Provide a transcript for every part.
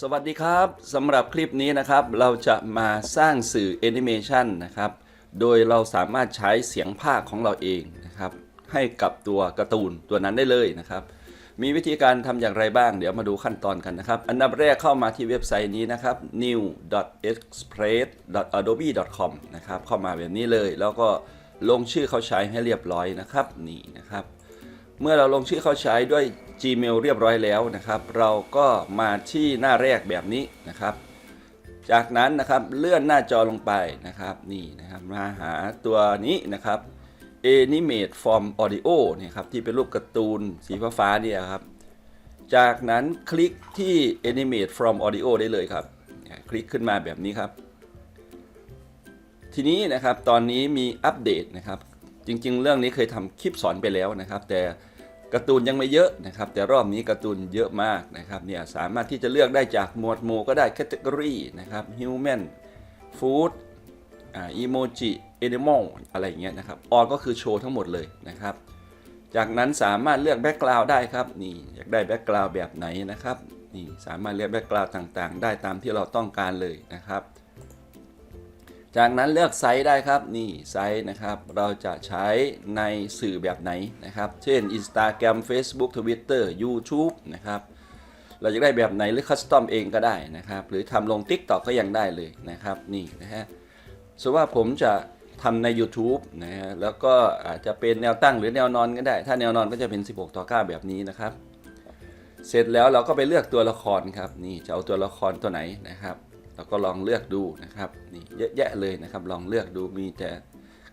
สวัสดีครับสำหรับคลิปนี้นะครับเราจะมาสร้างสื่อแอนิเมชันนะครับโดยเราสามารถใช้เสียงภาคของเราเองนะครับให้กับตัวการ์ตูนตัวนั้นได้เลยนะครับมีวิธีการทำอย่างไรบ้างเดี๋ยวมาดูขั้นตอนกันนะครับ อันดับแรกเข้ามาที่เว็บไซต์นี้นะครับ new.express.adobe.com นะครับเข้ามาแบบนี้เลย แล้วก็ลงชื่อเขาใช้ให้เรียบร้อยนะครับนี่นะครับ เมื่อเราลงชื่อเข้าใช้ด้วย Gmail เรียบร้อยแล้วนะครับ เราก็มาที่หน้าแรกแบบนี้นะครับ จากนั้นนะครับเลื่อนหน้าจอลงไปนะครับนี่นะครับมาหาตัวนี้นะครับ Animate from Audio เนี่ยครับที่เป็นรูปการ์ตูนสีฟ้าๆเนี่ยครับ จากนั้นคลิกที่ Animate from Audio ได้เลยครับ คลิกขึ้นมาแบบนี้ครับ ทีนี้นะครับตอนนี้มีอัปเดตนะครับ จริงๆ เรื่องนี้เคยทำคลิปสอนไปแล้วนะครับ แต่ การ์ตูนยังไม่เยอะนะครับ แต่รอบนี้การ์ตูนเยอะมากนะครับเนี่ยสามารถที่จะเลือกได้จากหมวดหมู่ก็ได้แคตตากรีนะครับ human food อ่า emoji animal อะไรอย่างเงี้ยนะครับออก็คือโชว์ทั้งหมดเลยนะครับจากนั้นสามารถเลือกแบ็กกราวด์ได้ครับนี่อยากได้แบ็กกราวด์แบบไหนนะครับนี่สามารถเลือกแบ็กกราวด์ต่างๆ ได้ตามที่เราต้องการเลยนะครับ จากนั้นเลือกไซส์ได้ครับนี่ไซส์นะครับ เราจะใช้ในสื่อแบบไหนนะครับ เช่น Instagram Facebook Twitter YouTube นะครับ เราจะได้แบบไหนหรือคัสตอมเองก็ได้นะครับ หรือทำลง TikTok ก็ยังได้เลยนะครับ นี่นะฮะสว่าผมจะทำใน YouTube นะฮะแล้วก็อาจจะเป็นแนวตั้งหรือแนวนอนก็ได้ ถ้าแนวนอนก็จะเป็น 16 ต่อ 9 แบบนี้นะครับ เสร็จแล้วเราก็ไปเลือกตัวละครครับนี่จะเอาตัวละครตัวไหนนะครับ เราก็ลองเลือกดูนะครับนี่เยอะแยะเลยนะครับ ลองเลือกดูมีแต่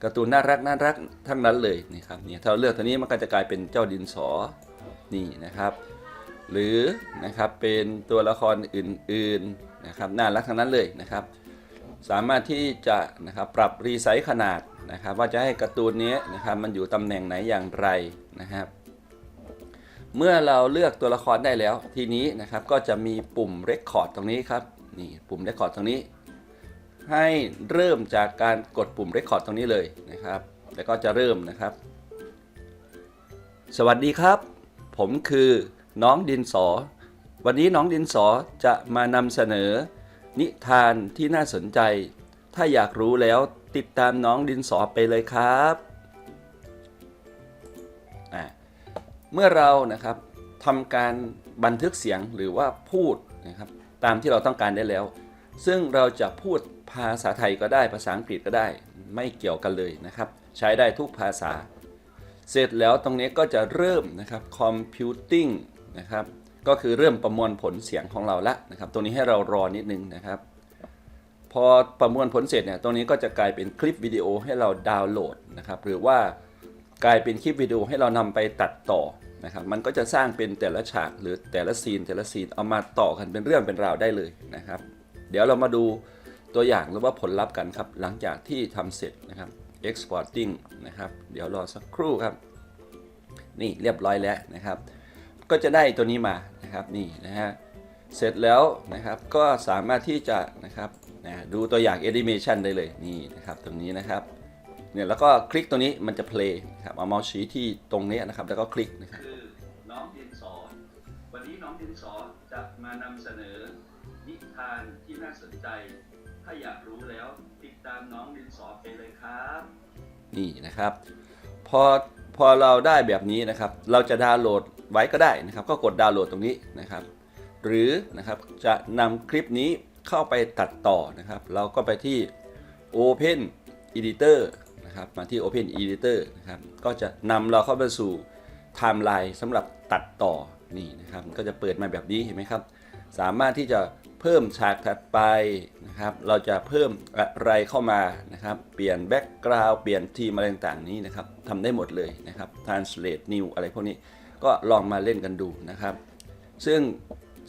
การ์ตูนน่ารักน่ารักทั้งนั้นเลยนี่ครับนี่ถ้าเราเลือกตัวนี้มันก็จะกลายเป็นเจ้าดินสอนี่นะครับ หรือนะครับเป็นตัวละครอื่นๆนะครับน่ารักทั้งนั้นเลยนะครับ สามารถที่จะนะครับปรับรีไซส์ขนาดนะครับ ว่าจะให้การ์ตูนนี้นะครับมันอยู่ตำแหน่งไหนอย่างไรนะครับเมื่อเราเลือกตัวละครได้แล้ว ทีนี้นะครับก็จะมีปุ่ม Record ตรงนี้ครับ นี่ปุ่ม Record ตรงนี้ ให้เริ่มจากการกดปุ่ม Record ตรงนี้เลยนะครับ แล้วก็จะเริ่มนะครับ สวัสดีครับ ผมคือน้องดินสอ วันนี้น้องดินสอจะมานำเสนอ นิทานที่น่าสนใจ ถ้าอยากรู้แล้วติดตามน้องดินสอไปเลยครับเมื่อเรานะครับทำการบันทึกเสียงหรือว่าพูดนะครับ ตามที่เราต้องการได้แล้ว ซึ่งเราจะพูดภาษาไทยก็ได้ภาษาอังกฤษก็ได้ ไม่เกี่ยวกันเลยนะครับ ใช้ได้ทุกภาษา เสร็จแล้วตรงนี้ก็จะเริ่มนะครับ computing นะครับ ก็คือเริ่มประมวลผลเสียงของเราละนะครับ ตรงนี้ให้เรารอนิดนึงนะครับ พอประมวลผลเสร็จเนี่ย ตรงนี้ก็จะกลายเป็นคลิปวิดีโอให้เราดาวน์โหลดนะครับ หรือว่า กลายเป็นคลิปวิดีโอให้เรานำไปตัดต่อนะครับมันก็จะสร้างเป็นแต่ละฉากหรือแต่ละซีนแต่ละซีนเอามาต่อกันเป็นเรื่องเป็นราวได้เลยนะครับ เดี๋ยวเรามาดูตัวอย่างหรือว่าผลลัพธ์กันครับ หลังจากที่ทำเสร็จนะครับ exporting นะครับ เดี๋ยวรอสักครู่ครับ นี่เรียบร้อยแล้วนะครับ ก็จะได้ตัวนี้มานะครับนี่นะฮะเสร็จแล้วนะครับก็สามารถที่จะนะครับนะดูตัวอย่าง animation ได้เลยนี่นะครับตรงนี้นะครับ เนี่ยแล้วก็คลิกตัวนี้มันจะ play นะครับเอาเมาส์ชี้ที่ตรงนี้นะครับ แล้วก็คลิกนะครับคือน้องดินสอวันนี้น้องดินสอจะมานำเสนอ นิทานที่น่าสนใจ ถ้าอยากรู้แล้วติดตามน้องดินสอไปเลยครับ นี่นะครับ พอพอเราได้แบบนี้นะครับ เราจะดาวน์โหลดไว้ก็ได้นะครับ ก็กดดาวน์โหลดตรงนี้นะครับ หรือนะครับจะนำคลิปนี้เข้าไปตัดต่อนะครับ เราก็ไปที่ Open Editor นะครับมาที่ Open Editor นะครับก็จะนำเราเข้าไปสู่ไทม์ไลน์สำหรับตัดต่อนี่นะครับก็จะเปิดมาแบบนี้เห็นไหมครับ สามารถที่จะเพิ่มฉากถัดไปนะครับ เราจะเพิ่มอะไรเข้ามานะครับ เปลี่ยนแบ็กกราวด์เปลี่ยนทีมอะไรต่างๆนี้นะครับทำได้หมดเลยนะครับ translate new อะไรพวกนี้ก็ลองมาเล่นกันดูนะครับ ซึ่ง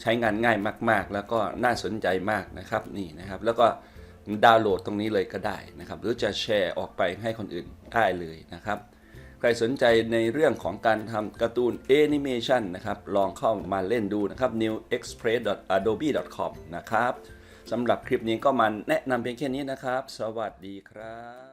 ใช้งานง่ายมากๆ แล้วก็น่าสนใจมากนะครับนี่นะครับ แล้วก็ ดาวน์โหลดตรงนี้เลยก็ได้นะครับ หรือจะแชร์ออกไปให้คนอื่นได้เลยนะครับ ใครสนใจในเรื่องของการทำการ์ตูนแอนิเมชันนะครับ ลองเข้ามาเล่นดูนะครับ newexpress.adobe.com นะครับสำหรับคลิปนี้ก็มาแนะนำเพียงแค่นี้นะครับ สวัสดีครับ